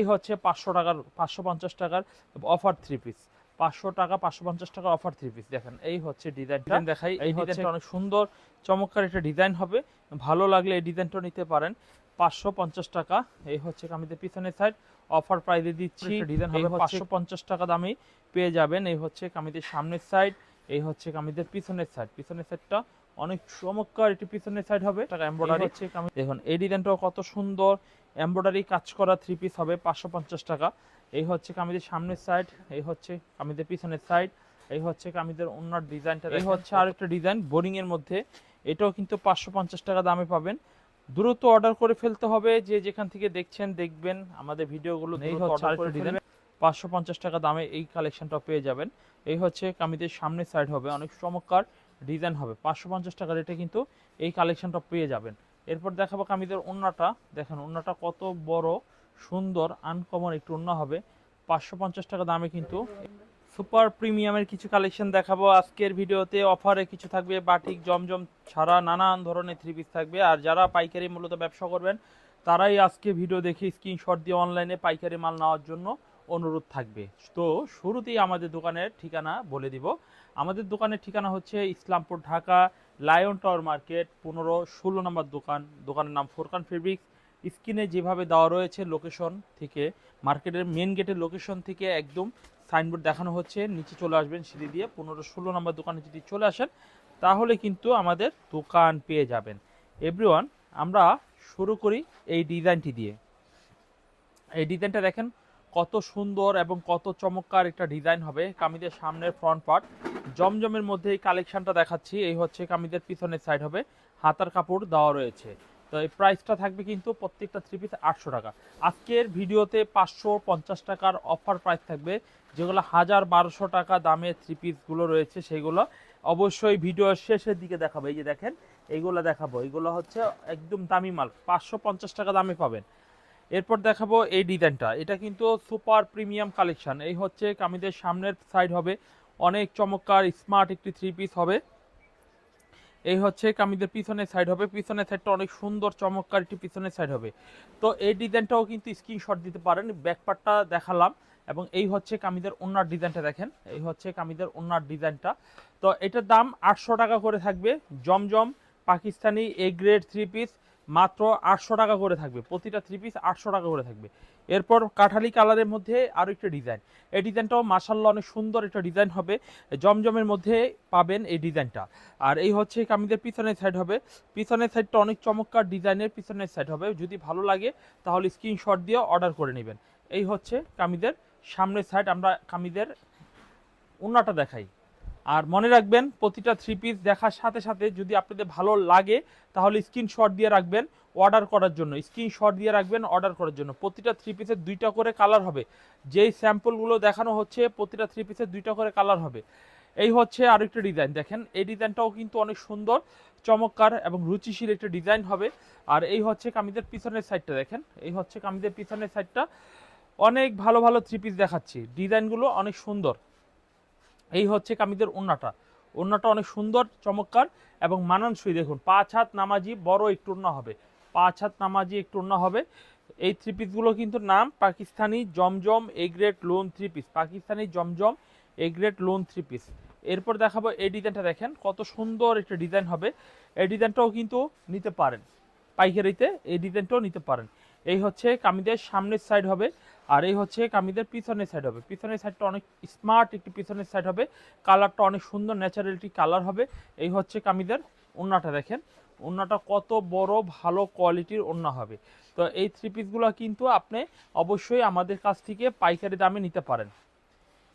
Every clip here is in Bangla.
এই হচ্ছে পাঁচশো টাকার পাঁচশো পঞ্চাশ টাকার অফার থ্রি পিস পাঁচশো টাকা পাঁচশো পঞ্চাশ টাকা অফার থ্রি পিস দেখেন এই হচ্ছে ডিজাইনটা দেখাই এই ডিজাইনটা অনেক সুন্দর চমৎকার একটা ডিজাইন হবে। ভালো লাগলে এই ডিজাইনটা নিতে পারেন। পাঁচশো পঞ্চাশ টাকা এই হচ্ছে কামিজের পিছনের সাইড অফার প্রাইসে দিচ্ছি। ডিজাইন হবে পাঁচশো পঞ্চাশ টাকা দামে পেয়ে যাবেন। এই হচ্ছে কামিজের সামনের সাইড এই হচ্ছে কামিজের পিছনের সাইড পিছনের সাইডটা অনেক চমৎকার এটি পিছনের সাইড হবে। টাকা এমব্রয়ডারি হচ্ছে দেখুন এই ডিজাইনটাও কত সুন্দর। এমব্রয়ডারি কাজ করা থ্রি পিস হবে পাঁচশো পঞ্চাশ টাকা। এই হচ্ছে কামিজের সামনের সাইড এই হচ্ছে কামিজের পিছনের সাইড এই হচ্ছে কামিজের অন্যার ডিজাইনটা এই হচ্ছে আরেকটা ডিজাইন বোরিং এর মধ্যে। এটাও কিন্তু পাঁচশো পঞ্চাশ টাকা দামে পাবেন। দ্রুত অর্ডার করে ফেলতে হবে। যে যেখান থেকে দেখছেন দেখবেন। আমাদের ভিডিওগুলো এই হচ্ছে ডিজাইন পাঁচশো পঞ্চাশ টাকা দামে এই কালেকশনটা পেয়ে যাবেন। এই হচ্ছে কামিজের সামনের সাইড হবে। অনেক চমৎকার ডিজাইন হবে। পাঁচশো পঞ্চাশ টাকা রেটে কিন্তু এই কালেকশনটা পেয়ে যাবেন। এরপর দেখাবো কামিদের ওন্নাটা দেখেন ওন্নাটা কত বড়, সুন্দর আনকমন একটু ওন্না হবে। পাঁচশো পঞ্চাশ টাকা দামে কিন্তু সুপার প্রিমিয়ামের কিছু কালেকশন দেখাবো আজকের ভিডিওতে। অফারে কিছু থাকবে, বাটিক, জমজম ছাড়া নানান ধরনের থ্রি পিস থাকবে। আর যারা পাইকারি মূলত ব্যবসা করবেন, তারাই আজকে ভিডিও দেখে স্ক্রিনশট দিয়ে অনলাইনে পাইকারি মাল নেওয়ার জন্য অনুরোধ থাকবে। তো শুরুতেই আমাদের দোকানের ঠিকানা বলে দিব। আমাদের দোকানের ঠিকানা হচ্ছে Islampur, Dhaka lion tower market, পনেরো, ষোলো নম্বর দোকান, দোকানের নাম ফোরকান ফেব্রিক্স। স্ক্রিনে যেভাবে দেওয়া রয়েছে লোকেশন থেকে, মার্কেটের মেন গেটের লোকেশন থেকে একদম সাইনবোর্ড দেখানো হচ্ছে, নিচে চলে আসবেন সিঁড়ি দিয়ে, পনেরো, ষোলো নম্বর দোকানে যদি চলে আসেন, তাহলে কিন্তু আমাদের দোকান পেয়ে যাবেন। এভরিওয়ান আমরা শুরু করি এই ডিজাইনটি দিয়ে। এই ডিজাইনটা দেখেন কত সুন্দর এবং কত চমৎকার একটা ডিজাইন হবে কামিদের সামনের ফ্রন্ট পার্ট জমজমের মধ্যে এই কালেকশনটা দেখাচ্ছি, এই হচ্ছে কামিদের পিছনের সাইড হবে। হাতার কাপড় দেওয়া রয়েছে। তো এই প্রাইসটা থাকবে কিন্তু প্রত্যেকটা থ্রি পিস আটশো টাকা। আজকের ভিডিওতে পাঁচশো পঞ্চাশ টাকার অফার প্রাইস থাকবে, যেগুলো হাজার বারোশো টাকা দামের থ্রি পিসগুলো রয়েছে সেগুলো। অবশ্যই ভিডিওর শেষের দিকে দেখাবো। এই যে দেখেন, এইগুলো দেখাবো। এইগুলো হচ্ছে একদম দামি মাল। পাঁচশো পঞ্চাশ টাকা দামে পাবেন। এরপর দেখাবো এই ডিজাইনটা। এটা কিন্তু সুপার প্রিমিয়াম কালেকশন। এই হচ্ছে কামিদের সামনের সাইড হবে। অনেক চমৎকার স্মার্ট একটি থ্রি পিস হবে। এই হচ্ছে কামিদের পিছনের সাইড হবে। পিছনের সাইডটা অনেক সুন্দর, চমৎকার একটি পিছনের সাইড হবে। তো এই ডিজাইনটাও কিন্তু স্ক্রিনশট দিতে পারেন ব্যাকপার্টটা দেখালাম। এবং এই হচ্ছে কামিদের ওনার ডিজাইনটা দেখেন। এই হচ্ছে কামিদের ওনার ডিজাইনটা। তো এটার দাম আটশো টাকা করে থাকবে। জমজম, Pakistani A grade three piece মাত্র আটশো টাকা করে থাকবে। প্রতিটা থ্রি পিস আটশো টাকা করে থাকবে। এরপর কাঠালি কালারের মধ্যে আরও একটা ডিজাইন এই ডিজাইনটাও মাসাল্লাহ অনেক সুন্দর একটা ডিজাইন হবে। জমজমের মধ্যে পাবেন এই ডিজাইনটা আর এই হচ্ছে কামিদের পিছনের সাইড হবে। পিছনের সাইডটা অনেক চমৎকার ডিজাইনের পিছনের সাইড হবে। যদি ভালো লাগে, তাহলে স্ক্রিনশট দিয়ে অর্ডার করে নেবেন। এই হচ্ছে কামিদের সামনের সাইড আমরা কামিদের উন্নাটা দেখাই। আর মনে রাখবেন, প্রতিটা থ্রি পিস দেখার সাথে সাথে যদি আপনাদের ভালো লাগে, তাহলে স্ক্রিনশট দিয়ে রাখবেন অর্ডার করার জন্য। স্ক্রিনশট দিয়ে রাখবেন অর্ডার করার জন্য। প্রতিটা থ্রি পিসের দুইটা করে কালার হবে। যেই স্যাম্পলগুলো দেখানো হচ্ছে, প্রতিটা থ্রি পিসের দুইটা করে কালার হবে। এই হচ্ছে আরেকটা ডিজাইন দেখেন। এই ডিজাইনটাও কিন্তু অনেক সুন্দর, চমৎকার এবং রুচিশীল একটা ডিজাইন হবে। আর এই হচ্ছে কামিদের পিছনের সাইডটা দেখেন। এই হচ্ছে কামিদের পিছনের সাইডটা অনেক ভালো ভালো থ্রি পিস দেখাচ্ছি। ডিজাইনগুলো অনেক সুন্দর। এই হচ্ছে কামিদের ওন্নাটা। ওন্নাটা অনেক সুন্দর, চমৎকার এবং মানানসই। দেখুন, পাঁচ হাত নামাজি বড় একটু ওন্না হবে। পাঁচ হাত নামাজি একটু ওন্না হবে। এই থ্রি পিসগুলো কিন্তু নাম পাকিস্তানি জমজম A grade lawn three piece Pakistani Zamzam A grade lawn three piece এরপর দেখাবো এই ডিজাইনটা দেখেন, কত সুন্দর একটা ডিজাইন হবে। এই ডিজাইনটাও কিন্তু নিতে পারেন। পাইকারিতে এই ডিজাইনটাও নিতে পারেন। এই হচ্ছে কামিদের সামনের সাইড হবে। আর এই হচ্ছে কামিদের পিছনের সাইড হবে। পিছনের সাইডটা অনেক স্মার্ট একটি পিছনের সাইড হবে। কালারটা অনেক সুন্দর ন্যাচারালিটি কালার হবে। এই হচ্ছে কামিদের ওন্নাটা দেখেন। ওন্নাটা কত বড়, ভালো কোয়ালিটির ওন্না হবে। তো এই থ্রি পিসগুলো কিন্তু আপনি অবশ্যই আমাদের কাছ থেকে পাইকারি দামে নিতে পারেন।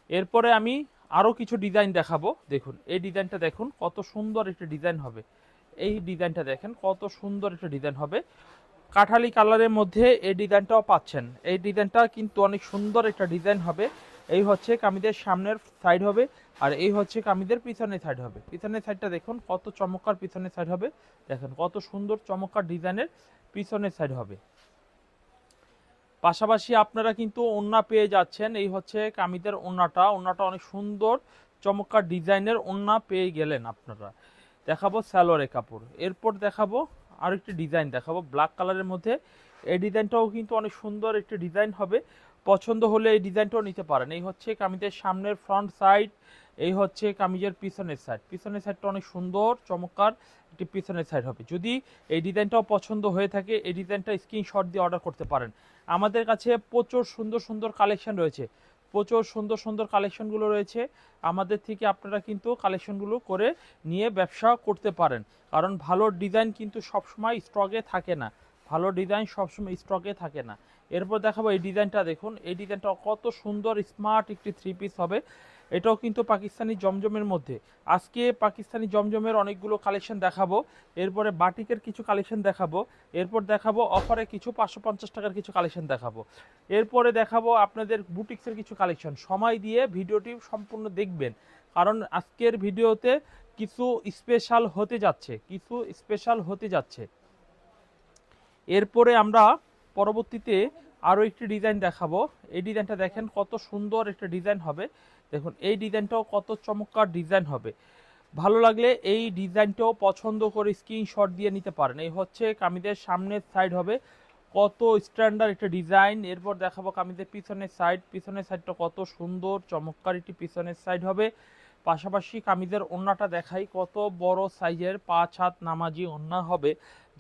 এরপরে আমি আরও কিছু ডিজাইন দেখাবো। দেখুন, এই ডিজাইনটা দেখুন, কত সুন্দর একটা ডিজাইন হবে। এই ডিজাইনটা দেখেন, কত সুন্দর একটা ডিজাইন হবে। কাঠালি কালারের মধ্যে এই ডিজাইনটাও পাচ্ছেন। এই ডিজাইনটা কিন্তু অনেক সুন্দর একটা ডিজাইন হবে। এই হচ্ছে কামিদের সামনের সাইড হবে আর এই হচ্ছে কামিদের পিছনের সাইড হবে। পিছনের সাইডটা দেখুন, কত চমৎকার পিছনের সাইড হবে। দেখেন, কত সুন্দর চমৎকার ডিজাইনের পিছনের সাইড হবে। পাশাপাশি আপনারা কিন্তু ওন্না পেয়ে যাচ্ছেন। এই হচ্ছে কামিদের ওন্নাটা ওন্নাটা অনেক সুন্দর, চমৎকার ডিজাইনের ওন্না পেয়ে গেলেন আপনারা। দেখাবো স্যালোয়ারে কাপড়। এরপর দেখাবো আরেকটি ডিজাইন দেখাবো। ব্ল্যাক কালারের মধ্যে এই ডিজাইনটাও কিন্তু অনেক সুন্দর একটি ডিজাইন হবে। পছন্দ হলে এই ডিজাইনটাও নিতে পারেন। এই হচ্ছে কামিজের সামনের ফ্রন্ট সাইড এই হচ্ছে কামিজের পিছনের সাইড পিছনের সাইডটা অনেক সুন্দর, চমৎকার একটি পিছনের সাইড হবে। যদি এই ডিজাইনটাও পছন্দ হয়ে থাকে, এই ডিজাইনটা স্ক্রিনশট দিয়ে অর্ডার করতে পারেন। আমাদের কাছে প্রচুর সুন্দর সুন্দর কালেকশন রয়েছে। প্রচুর সুন্দর সুন্দর কালেকশনগুলো রয়েছে। আমাদের থেকে আপনারা কিন্তু কালেকশনগুলো করে নিয়ে ব্যবসা করতে পারেন। কারণ ভালো ডিজাইন কিন্তু সবসময় স্টকে থাকে না। ভালো ডিজাইন সবসময় স্টকে থাকে না। এরপর দেখাবো এই ডিজাইনটা দেখুন, এই ডিজাইনটা কত সুন্দর স্মার্ট একটি থ্রি পিস হবে। এটাও কিন্তু পাকিস্তানি জমজমের মধ্যে। আজকে পাকিস্তানি জমজমের অনেকগুলো কালেকশন দেখাবো। এরপরে বাটিকের কিছু কালেকশন দেখাবো। এরপর দেখাবো অফারে কিছু পাঁচশো পঞ্চাশ টাকার কিছু কালেকশন দেখাবো। এরপরে দেখাবো আপনাদের বুটিক্সের কিছু কালেকশন সময় দিয়ে ভিডিওটি সম্পূর্ণ দেখবেন। কারণ আজকের ভিডিওতে কিছু স্পেশাল হতে যাচ্ছে। কিছু স্পেশাল হতে যাচ্ছে। এরপরে আমরা পরবর্তীতে আরও একটি ডিজাইন দেখাবো। এই ডিজাইনটা দেখেন কত সুন্দর একটা ডিজাইন হবে। দেখুন, এই ডিজাইনটাও কত চমৎকার ডিজাইন হবে। ভালো লাগলে এই ডিজাইনটাও পছন্দ করে স্ক্রিনশট দিয়ে নিতে পারেন। এই হচ্ছে কামিজের সামনের সাইড হবে। কত স্ট্যান্ডার্ড একটা ডিজাইন। এরপর দেখাবো কামিজের পিছনের সাইড। পিছনের সাইডটা কত সুন্দর, চমৎকার একটি পিছনের সাইড হবে। পাশাপাশি কামিজের ওন্নাটা দেখাই, কত বড় সাইজের পাঁচ হাত নামাজি ওন্না হবে,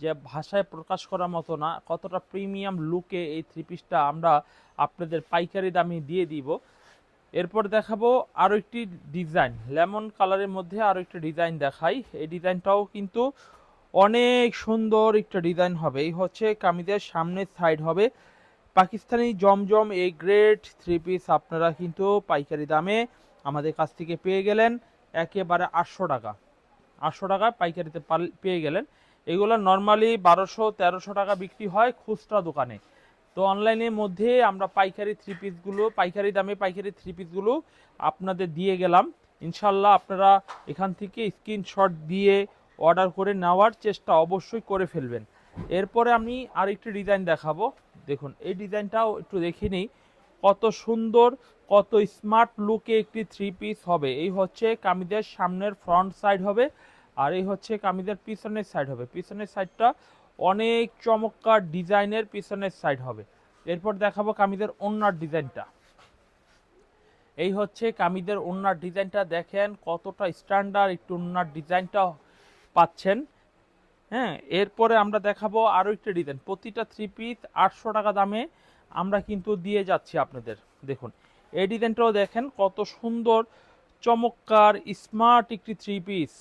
যে ভাষায় প্রকাশ করার মতো না। কতটা প্রিমিয়াম লুকে এই থ্রি পিসটা আমরা আপনাদের পাইকারি দামে দিয়ে দিব। এরপর দেখাবো আরও একটি ডিজাইন। লেমন কালারের মধ্যে আরও একটি ডিজাইন দেখাই। এই ডিজাইনটাও কিন্তু অনেক সুন্দর একটা ডিজাইন হবে। এই হচ্ছে কামিজের সামনের সাইড হবে। পাকিস্তানি জমজম এই গ্রেট থ্রি পিস আপনারা কিন্তু পাইকারি দামে আমাদের কাছ থেকে পেয়ে গেলেন একেবারে আটশো টাকা। আটশো টাকা পাইকারিতে পেয়ে গেলেন। এগুলো নর্মালি বারোশো তেরোশো টাকা বিক্রি হয় খুচরা দোকানে। তো অনলাইনের মধ্যে আমরা পাইকারি থ্রি পিসগুলো পাইকারি দামে পাইকারি থ্রি পিসগুলো আপনাদের দিয়ে গেলাম। ইনশাল্লাহ আপনারা এখান থেকে স্ক্রিনশট দিয়ে অর্ডার করে নেওয়ার চেষ্টা অবশ্যই করে ফেলবেন। এরপরে আমি আরেকটি ডিজাইন দেখাবো। দেখুন, এই ডিজাইনটাও একটু দেখে নিই। কত সুন্দর, কত স্মার্ট লুকে একটি থ্রি পিস হবে। এই হচ্ছে কামিজের সামনের ফ্রন্ট সাইড হবে আর এই হচ্ছে কামিজের পিছনের সাইড হবে। পিছনের সাইডটা অনেক চমৎকার ডিজাইনের পিছনের সাইড হবে। এরপর দেখাবো কামিজের ওন্নার ডিজাইনটা। এই হচ্ছে কামিজের ওন্নার ডিজাইনটা, দেখেন কতটা স্ট্যান্ডার্ড একটু ওন্নার ডিজাইনটা পাচ্ছেন। হ্যাঁ এরপরে আমরা দেখাবো আরও একটি ডিজাইন, প্রতিটা থ্রি পিস আটশো টাকা দামে আমরা কিন্তু দিয়ে যাচ্ছি আপনাদের। দেখুন, এই ডিজাইনটাও দেখেন কত সুন্দর, চমৎকার স্মার্ট একটি থ্রি পিস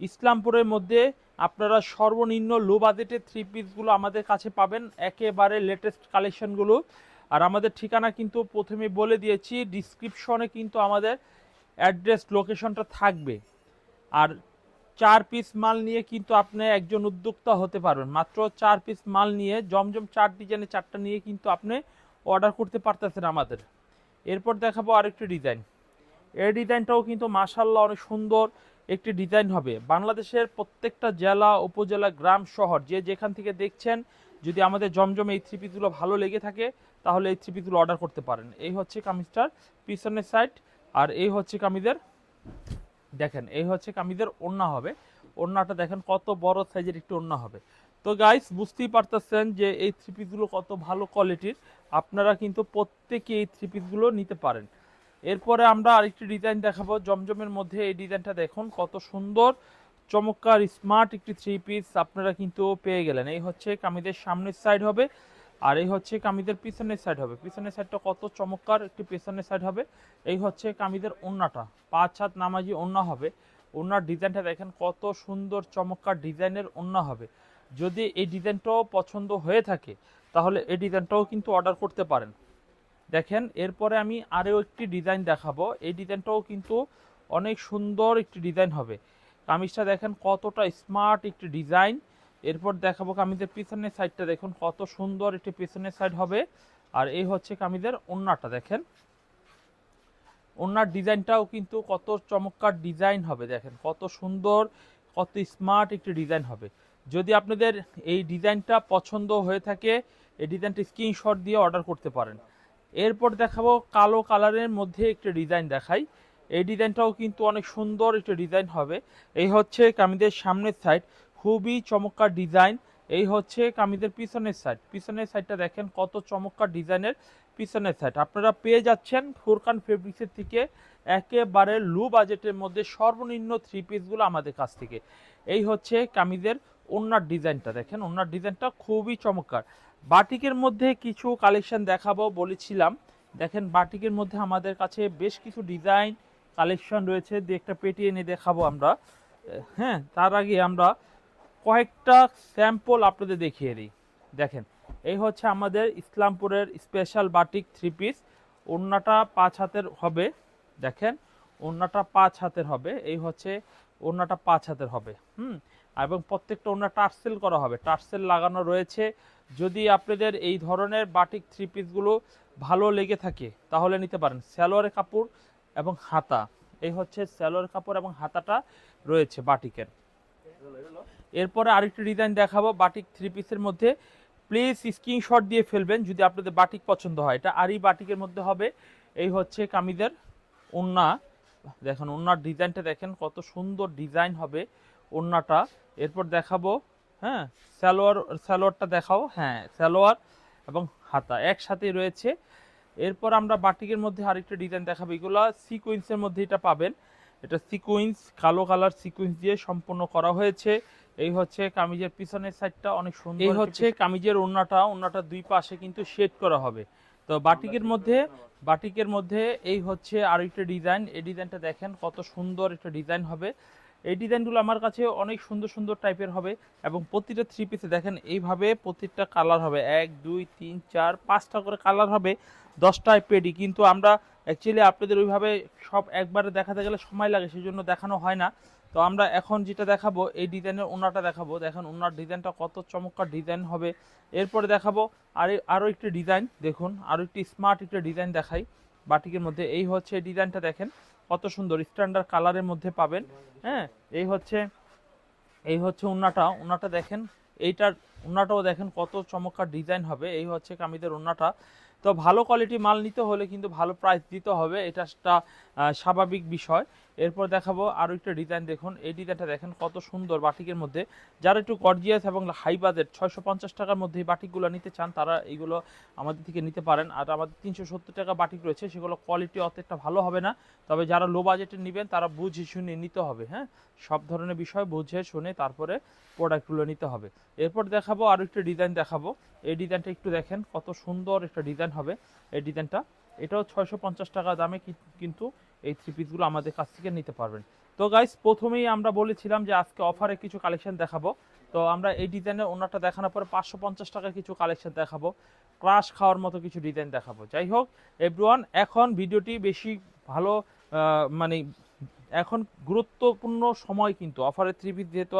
ইসলামপুরের মধ্যে আপনারা সর্বনিম্ন লো বাজেটের থ্রি পিসগুলো আমাদের কাছে পাবেন। একেবারে লেটেস্ট কালেকশনগুলো আর আমাদের ঠিকানা কিন্তু প্রথমে বলে দিয়েছি ডিসক্রিপশনে কিন্তু আমাদের অ্যাড্রেস লোকেশনটা থাকবে। আর চার পিস মাল নিয়ে কিন্তু আপনি একজন উদ্যোক্তা হতে পারবেন। মাত্র চার পিস মাল নিয়ে, জমজম চার ডিজাইনের চারটা নিয়ে কিন্তু আপনি অর্ডার করতে পারতেছেন আমাদের। এরপর দেখাবো আরেকটি ডিজাইন এই ডিজাইনটাও কিন্তু মাশাল্লাহ অনেক সুন্দর। একটি ডিজাইন হবে। বাংলাদেশের প্রত্যেকটা জেলা, উপজেলা, গ্রাম, শহর যে যেখান থেকে দেখছেন, যদি আমাদের জমজমে এই থ্রি পিসগুলো ভালো লেগে থাকে, তাহলে এই থ্রি পিসগুলো অর্ডার করতে পারেন। এই হচ্ছে কামিজটার পিছনের সাইড আর এই হচ্ছে কামিজের, দেখেন, এই হচ্ছে কামিজের ওড়না হবে। ওড়নাটা দেখেন কত বড় সাইজের একটি ওড়না হবে। তো গাইস বুঝতেই পারতেছেন যে এই থ্রি পিসগুলো কত ভালো কোয়ালিটির আপনারা কিন্তু প্রত্যেকে এই থ্রি পিসগুলো নিতে পারেন। এরপরে আমরা আরেকটি ডিজাইন দেখাবো। জমজমের মধ্যে এই ডিজাইনটা দেখুন, কত সুন্দর, চমৎকার স্মার্ট একটি থ্রি পিস আপনারা কিন্তু পেয়ে গেলেন। এই হচ্ছে কামিদের সামনের সাইড হবে আর এই হচ্ছে কামিদের পিছনের সাইড হবে। পিছনের সাইডটা কত চমৎকার একটি পিছনের সাইড হবে। এই হচ্ছে কামিদের ওন্নাটা। পাঁচ হাত নামাজি ওন্না হবে। ওন্নার ডিজাইনটা দেখেন, কত সুন্দর, চমৎকার ডিজাইনের ওন্না হবে। যদি এই ডিজাইনটাও পছন্দ হয়ে থাকে, তাহলে এই ডিজাইনটাও কিন্তু অর্ডার করতে পারেন। দেখেন, এরপরে আমি আরও একটি ডিজাইন দেখাবো। এই ডিজাইনটাও কিন্তু অনেক সুন্দর একটি ডিজাইন হবে। কামিজটা দেখেন, কতটা স্মার্ট একটি ডিজাইন এরপর দেখাবো কামিজের পিছনের সাইডটা দেখুন কত সুন্দর একটি পিছনের সাইড হবে। আর এই হচ্ছে কামিজের ওন্নাটা দেখেন। ওন্নার ডিজাইনটাও কিন্তু কত চমৎকার ডিজাইন হবে, দেখেন। কত সুন্দর, কত স্মার্ট একটি ডিজাইন হবে। যদি আপনাদের এই ডিজাইনটা পছন্দ হয়ে থাকে, এই ডিজাইনটা স্ক্রিনশট দিয়ে অর্ডার করতে পারেন। এরপর দেখাবো কালো কালারের মধ্যে একটি ডিজাইন দেখাই। এই ডিজাইনটাও কিন্তু অনেক সুন্দর একটি ডিজাইন হবে। এই হচ্ছে কামিজের সামনের সাইড খুবই চমৎকার ডিজাইন। এই হচ্ছে কামিজের পিছনের সাইড পিছনের সাইডটা দেখেন কত চমৎকার ডিজাইনের পিছনের সাইড আপনারা পেয়ে যাচ্ছেন ফুরকান ফেব্রিক্সের থেকে একেবারে লো বাজেটের মধ্যে সর্বনিম্ন থ্রি পিসগুলো আমাদের কাছ থেকে। এই হচ্ছে কামিজের ওনার ডিজাইনটা। দেখেন ওনার ডিজাইনটা খুবই চমৎকার। বাটিকের মধ্যে কিছু কালেকশন দেখাবো বলেছিলাম। দেখেন, বাটিকের মধ্যে আমাদের কাছে বেশ কিছু ডিজাইন কালেকশন রয়েছে। দিয়ে একটা পেটি এনে দেখাবো আমরা। হ্যাঁ তার আগে আমরা কয়েকটা স্যাম্পল আপনাদের দেখিয়ে দিই। দেখেন, এই হচ্ছে আমাদের ইসলামপুরের স্পেশাল বাটিক থ্রি পিস ওড়নাটা পাঁচ হাতের হবে। দেখেন, ওড়নাটা পাঁচ হাতের হবে। এই হচ্ছে ওড়নাটা পাঁচ হাতের হবে। হুম, এবং প্রত্যেকটা ওড়না টার্সেল করা হবে। টার্সেল লাগানো রয়েছে। যদি আপনাদের এই ধরনের বাটিক থ্রি পিসগুলো ভালো লেগে থাকে, তাহলে নিতে পারেন। স্যালোয়ারের কাপড় এবং হাতা। এই হচ্ছে স্যালোয়ার কাপড় এবং হাতাটা রয়েছে বাটিকের। এরপরে আরেকটি ডিজাইন দেখাবো, বাটিক থ্রি পিসের মধ্যে। প্লিজ স্ক্রিনশট দিয়ে ফেলবেন যদি আপনাদের বাটিক পছন্দ হয়। এটা আরই বাটিকের মধ্যে হবে। এই হচ্ছে কামিজের ওন্না। দেখেন, ওন্নার ডিজাইনটা দেখেন, কত সুন্দর ডিজাইন হবে ওন্নাটা। এরপর দেখাবো হ্যাঁ সালোয়ার, সালোয়ারটা দেখাও। হ্যাঁ সালোয়ার এবং হাতা একসাথেই রয়েছে। এরপর আমরা বাটিকের মধ্যে আরেকটা ডিজাইন দেখাবো। এগুলো সিকোয়েন্সের মধ্যে এটা পাবেন। এটা সিকোয়েন্স কালো কালার সিকোয়েন্স দিয়ে সম্পূর্ণ করা হয়েছে। এই হচ্ছে কামিজের পিছনের সাইডটা অনেক সুন্দর। এই হচ্ছে কামিজের ওন্নাটা ওন্নাটা দুই পাশে কিন্তু শেড করা হবে। তো বাটিকের মধ্যে বাটিকের মধ্যে এই হচ্ছে আরেকটা ডিজাইন এই ডিজাইনটা দেখেন কত সুন্দর একটা ডিজাইন হবে। এই ডিজাইনগুলো আমার কাছে অনেক সুন্দর সুন্দর টাইপের হবে এবং প্রতিটা থ্রি পিসে দেখেন, এইভাবে প্রতিটা কালার হবে। এক, দুই, তিন, চার, পাঁচটা করে কালার হবে, দশটায় পেডি। কিন্তু আমরা অ্যাকচুয়ালি আপনাদের ওইভাবে সব একবারে দেখাতে গেলে সময় লাগে সেই জন্য দেখানো হয় না। তো আমরা এখন যেটা দেখাবো, এই ডিজাইনের ওনাটা দেখাবো। দেখেন, ওনার ডিজাইনটা কত চমৎকার ডিজাইন হবে। এরপরে দেখাবো আর আরও একটি ডিজাইন, দেখুন আরও একটি স্মার্ট একটা ডিজাইন দেখাই বাটিকের মধ্যে। এই হচ্ছে ডিজাইনটা, দেখেন। কত সুন্দর স্ট্যান্ডার্ড কালারের মধ্যে পাবেন। হ্যাঁ এই হচ্ছে এই হচ্ছে উন্নাটা। উন্নাটা দেখেন, এইটার, উন্নাটাও দেখেন কত চমৎকার ডিজাইন হবে। এই হচ্ছে কামিদের উন্নাটা। তো ভালো কোয়ালিটি মাল নিতে হলে কিন্তু ভালো প্রাইস দিতে হবে। এটা একটা স্বাভাবিক বিষয়। এরপর দেখাবো আরও একটা ডিজাইন দেখুন। এই ডিজাইনটা দেখেন কত সুন্দর বাটিকের মধ্যে। যারা একটু গর্জিয়াস এবং হাই বাজেট ছয়শো পঞ্চাশ টাকার মধ্যে এই বাটিকগুলো নিতে চান, তারা এইগুলো আমাদের থেকে নিতে পারেন। আর আমাদের তিনশো সত্তর টাকা বাটিক রয়েছে, সেগুলো কোয়ালিটি অতটা ভালো হবে না। তবে যারা লো বাজেটে নেবেন, তারা বুঝে শুনে নিতে হবে হ্যাঁ? সব ধরনের বিষয় বুঝে শুনে তারপরে প্রোডাক্টগুলো নিতে হবে। এরপর দেখাবো আরও একটা ডিজাইন দেখাবো। এই ডিজাইনটা একটু দেখেন, কত সুন্দর একটা ডিজাইন হবে। এই ডিজাইনটা এটাও ছয়শো পঞ্চাশ টাকা দামে কিন্তু এই থ্রি পিসগুলো আমাদের কাছ থেকে নিতে পারবেন। তো গাইস প্রথমেই আমরা বলেছিলাম যে আজকে অফারে কিছু কালেকশন দেখাবো। তো আমরা এই ডিজাইনের ওনারটা দেখানোর পরে পাঁচশো পঞ্চাশ টাকার কিছু কালেকশন দেখাবো। ক্রাশ খাওয়ার মতো কিছু ডিজাইন দেখাবো। যাই হোক এভরিওয়ান এখন ভিডিওটি বেশি ভালো মানে এখন গুরুত্বপূর্ণ সময় কিন্তু অফারের থ্রি পিস যেহেতু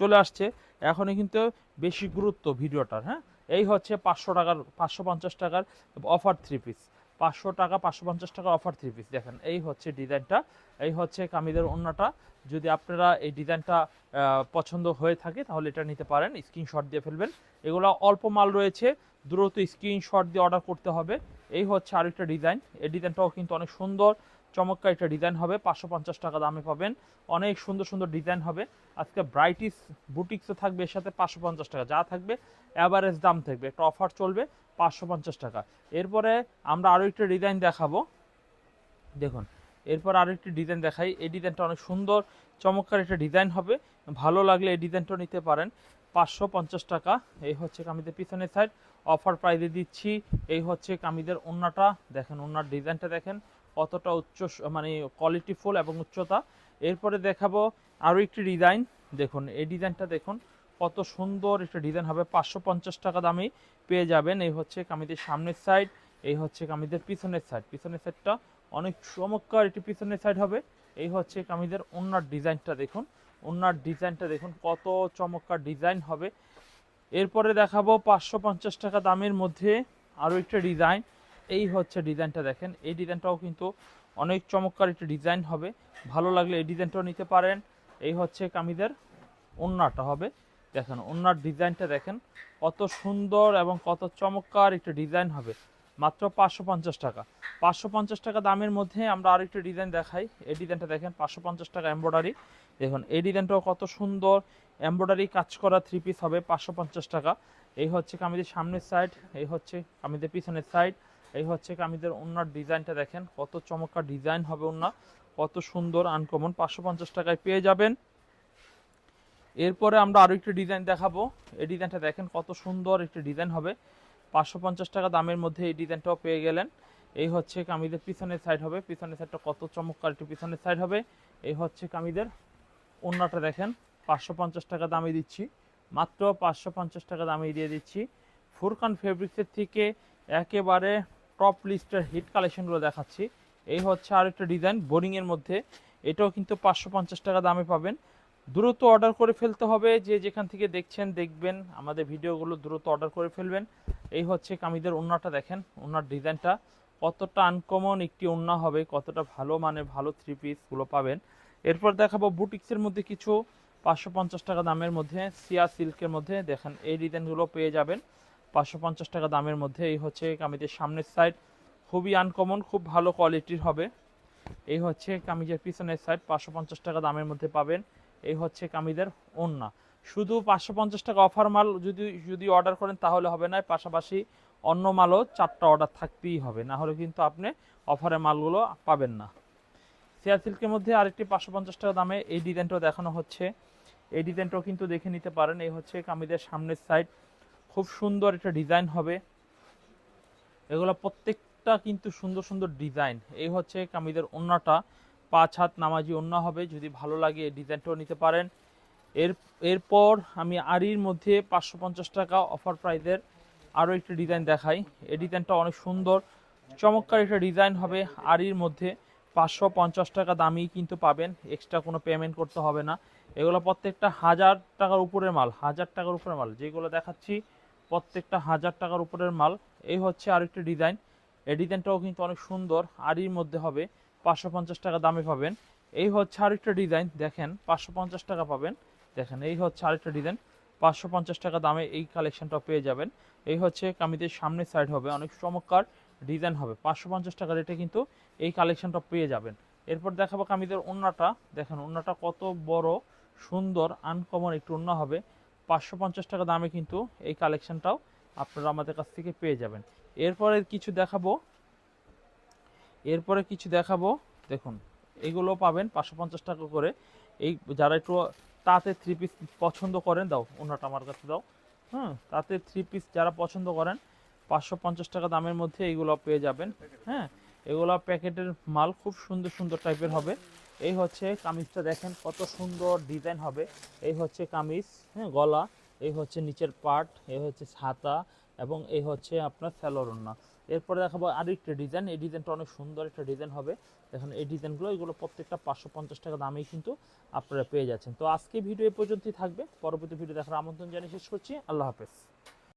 চলে আসছে, এখনই কিন্তু বেশি গুরুত্ব ভিডিওটার হ্যাঁ? এই হচ্ছে পাঁচশো টাকার, পাঁচশো পঞ্চাশ টাকার অফার থ্রি পিস পাঁচশো টাকা, পাঁচশো পঞ্চাশ টাকা অফার থ্রি পিস দেখেন, এই হচ্ছে ডিজাইনটা, এই হচ্ছে কামিদের অন্যটা যদি আপনারা এই ডিজাইনটা পছন্দ হয়ে থাকে, তাহলে এটা নিতে পারেন স্ক্রিনশট দিয়ে ফেলবেন। এগুলো অল্প মাল রয়েছে, দ্রুত স্ক্রিনশট দিয়ে অর্ডার করতে হবে। এই হচ্ছে আরেকটা ডিজাইন, এই ডিজাইনটাও কিন্তু অনেক সুন্দর, চমৎকার একটা ডিজাইন হবে, পাঁচশো পঞ্চাশ টাকা দামে পাবেন। অনেক সুন্দর সুন্দর ডিজাইন হবে। আজকে ব্রাইটিস বুটিক্সও থাকবে, এর সাথে পাঁচশো পঞ্চাশ টাকা, যা থাকবে অ্যাভারেজ দাম থাকবে, একটা অফার চলবে। পাঁচশো পঞ্চাশ টাকা। এরপরে আমরা আরও একটা ডিজাইন দেখাবো। দেখুন, এরপর আরও একটি ডিজাইন দেখাই। এই ডিজাইনটা অনেক সুন্দর, চমৎকার একটা ডিজাইন হবে। ভালো লাগলে এই ডিজাইনটাও নিতে পারেন। পাঁচশো পঞ্চাশ টাকা, এই হচ্ছে কামিদের পিছনের সাইড অফার প্রাইজে দিচ্ছি, এই হচ্ছে কামিদের ওন্নাটা। দেখেন, ওন্নার ডিজাইনটা দেখেন, কতটা উচ্চ মানে কোয়ালিটিফুল এবং উচ্চতা। এরপরে দেখাবো আরও একটি ডিজাইন দেখুন, এই ডিজাইনটা দেখুন। কত সুন্দর একটা ডিজাইন হবে। পাঁচশো পঞ্চাশ টাকা দামেই পেয়ে যাবেন। এই হচ্ছে কামিদের সামনের সাইড এই হচ্ছে কামিদের পিছনের সাইড পিছনের সাইডটা অনেক চমৎকার একটি পিছনের সাইড হবে। এই হচ্ছে কামিদের ওনার ডিজাইনটা দেখুন। ওনার ডিজাইনটা দেখুন, কত চমৎকার ডিজাইন হবে। এরপরে দেখাবো পাঁচশো পঞ্চাশ টাকা দামের মধ্যে আরও একটা ডিজাইন এই হচ্ছে ডিজাইনটা দেখেন। এই ডিজাইনটাও কিন্তু অনেক চমৎকার একটি ডিজাইন হবে। ভালো লাগলে এই ডিজাইনটাও নিতে পারেন। এই হচ্ছে কামিদের ওন্নাটা হবে। দেখেন, ওনার ডিজাইনটা দেখেন, কত সুন্দর এবং কত চমৎকার একটা ডিজাইন হবে। মাত্র পাঁচশো পঞ্চাশ টাকা। পাঁচশো পঞ্চাশ টাকা দামের মধ্যে আমরা আরেকটা ডিজাইন দেখাই। এই ডিজাইনটা দেখেন, পাঁচশো পঞ্চাশ টাকা এমব্রয়ডারি দেখুন, এই ডিজাইনটাও কত সুন্দর। এমব্রয়ডারি কাজ করা থ্রি পিস হবে, পাঁচশো পঞ্চাশ টাকা। এই হচ্ছে কামিজের সামনের সাইড এই হচ্ছে কামিজের পিছনের সাইড এই হচ্ছে কামিজের ওনার ডিজাইনটা দেখেন, কত চমৎকার ডিজাইন হবে ওনার। কত সুন্দর আনকমন পাঁচশো পঞ্চাশ টাকায় পেয়ে যাবেন। এরপরে আমরা আরও একটি ডিজাইন দেখাবো। এই ডিজাইনটা দেখেন কত সুন্দর একটি ডিজাইন হবে। পাঁচশো পঞ্চাশ টাকা দামের মধ্যে এই ডিজাইনটাও পেয়ে গেলেন। এই হচ্ছে কামিজের পিছনের সাইড হবে। পিছনের সাইডটা কত চমৎকার একটি পিছনের সাইড হবে। এই হচ্ছে কামিজের ওন্নাটা দেখেন। পাঁচশো পঞ্চাশ টাকা দামে দিচ্ছি। মাত্র পাঁচশো পঞ্চাশ টাকা দামে দিয়ে দিচ্ছি। ফুরকান ফেব্রিক্সের থেকে একেবারে টপ লিস্টের হিট কালেকশনগুলো দেখাচ্ছি। এই হচ্ছে আরেকটা ডিজাইন বোরিংয়ের মধ্যে। এটাও কিন্তু পাঁচশো পঞ্চাশ টাকা দামে পাবেন। দ্রুত অর্ডার করে ফেলতে হবে। যে যেখান থেকে দেখছেন, দেখবেন, আমাদের ভিডিওগুলো দ্রুত অর্ডার করে ফেলবেন। এই হচ্ছে কামিদের ওন্নাটা দেখেন ওনার ডিজাইনটা। কতটা আনকমন একটি ওন্না হবে, কতটা ভালো মানে ভালো থ্রি পিসগুলো পাবেন। এরপর দেখাবো বুটিক্সের মধ্যে কিছু পাঁচশো পঞ্চাশ টাকা দামের মধ্যে, সিয়া সিল্কের মধ্যে। দেখেন, এই ডিজাইনগুলো পেয়ে যাবেন পাঁচশো পঞ্চাশ টাকা দামের মধ্যে। এই হচ্ছে কামিজের সামনের সাইড খুবই আনকমন খুব ভালো কোয়ালিটির হবে। এই হচ্ছে কামিজের পিছনের সাইড পাঁচশো পঞ্চাশ টাকা দামের মধ্যে পাবেন। এই হচ্ছে কামিদের ওন্না শুধু পাঁচশো পঞ্চাশ টাকা অফার মাল যদি যদি অর্ডার করেন তাহলে হবে না, পাশাপাশি অন্য মালও চারটা অর্ডার থাকতেই হবে, না হলে কিন্তু আপনি অফারের মালগুলো পাবেন না। সিয়া সিল্কের মধ্যে আরেকটি পাঁচশো পঞ্চাশ টাকা দামে এই ডিজাইনটাও দেখানো হচ্ছে। এই ডিজাইনটাও কিন্তু দেখে নিতে পারেন, এই হচ্ছে কামিদের সামনের সাইড খুব সুন্দর একটা ডিজাইন হবে। এগুলো প্রত্যেকটা কিন্তু সুন্দর সুন্দর ডিজাইন এই হচ্ছে কামিদের ওন্নাটা পাঁচ হাত নামাজি ওন্না হবে, যদি ভালো লাগে ডিজাইনটাও নিতে পারেন। এর, এরপর আমি আরির মধ্যে পাঁচশো পঞ্চাশ টাকা অফার প্রাইজের আরও একটি ডিজাইন দেখাই। এই ডিজাইনটা অনেক সুন্দর, চমৎকার একটা ডিজাইন হবে। আরির মধ্যে পাঁচশো পঞ্চাশ টাকা দামই কিন্তু পাবেন এক্সট্রা কোনো পেমেন্ট করতে হবে না। এগুলো প্রত্যেকটা হাজার টাকার উপরের মাল, হাজার টাকার উপরের মাল, যেগুলো দেখাচ্ছি প্রত্যেকটা হাজার টাকার উপরের মাল। এই হচ্ছে আরেকটি ডিজাইন। এই ডিজাইনটাও কিন্তু অনেক সুন্দর, আরির মধ্যে হবে। পাঁচশো পঞ্চাশ টাকা দামে পাবেন। এই হচ্ছে আরেকটা ডিজাইন, দেখেন, পাঁচশো পঞ্চাশ টাকা পাবেন। দেখেন, এই হচ্ছে আরেকটা ডিজাইন, পাঁচশো পঞ্চাশ টাকা দামে এই কালেকশনটা পেয়ে যাবেন। এই হচ্ছে কামিজের সামনের সাইড হবে, অনেক চমৎকার ডিজাইন হবে। পাঁচশো পঞ্চাশ টাকা রেটে কিন্তু এই কালেকশনটা পেয়ে যাবেন। এরপর দেখাবো কামিজের ওন্নাটা। দেখেন, ওন্নাটা কত বড়, সুন্দর আনকমন একটু ওন্না হবে। পাঁচশো পঞ্চাশ টাকা দামে কিন্তু এই কালেকশনটাও আপনারা আমাদের কাছ থেকে পেয়ে যাবেন। এরপরে কিছু দেখাবো। এরপরে কিছু দেখাবো। দেখুন, এগুলো পাবেন পাঁচশো পঞ্চাশ টাকা করে। এই যারা একটু তাতে থ্রি পিস পছন্দ করেন, দাও অন্যটা আমার কাছে দাও। হ্যাঁ তাতে থ্রি পিস যারা পছন্দ করেন, পাঁচশো পঞ্চাশ টাকা দামের মধ্যে এইগুলো পেয়ে যাবেন। হ্যাঁ এগুলো প্যাকেটের মাল খুব সুন্দর সুন্দর টাইপের হবে। এই হচ্ছে কামিজটা দেখেন, কত সুন্দর ডিজাইন হবে। এই হচ্ছে কামিজ হ্যাঁ গলা। এই হচ্ছে নিচের পার্ট এই হচ্ছে ছাতা, এবং এই হচ্ছে আপনার স্যালোর এরপরে দেখাবো আরেকটা ডিজাইন এই ডিজাইনটা অনেক সুন্দর একটা ডিজাইন হবে। দেখুন, এই ডিজাইনগুলো এগুলো প্রত্যেকটা পাঁচশো পঞ্চাশ টাকা দামেই কিন্তু আপনারা পেয়ে যাচ্ছেন। তো আজকে ভিডিও এ পর্যন্তই থাকবে। পরবর্তী ভিডিও দেখার আমন্ত্রণ জানিয়ে শেষ করছি। আল্লাহ হাফেজ।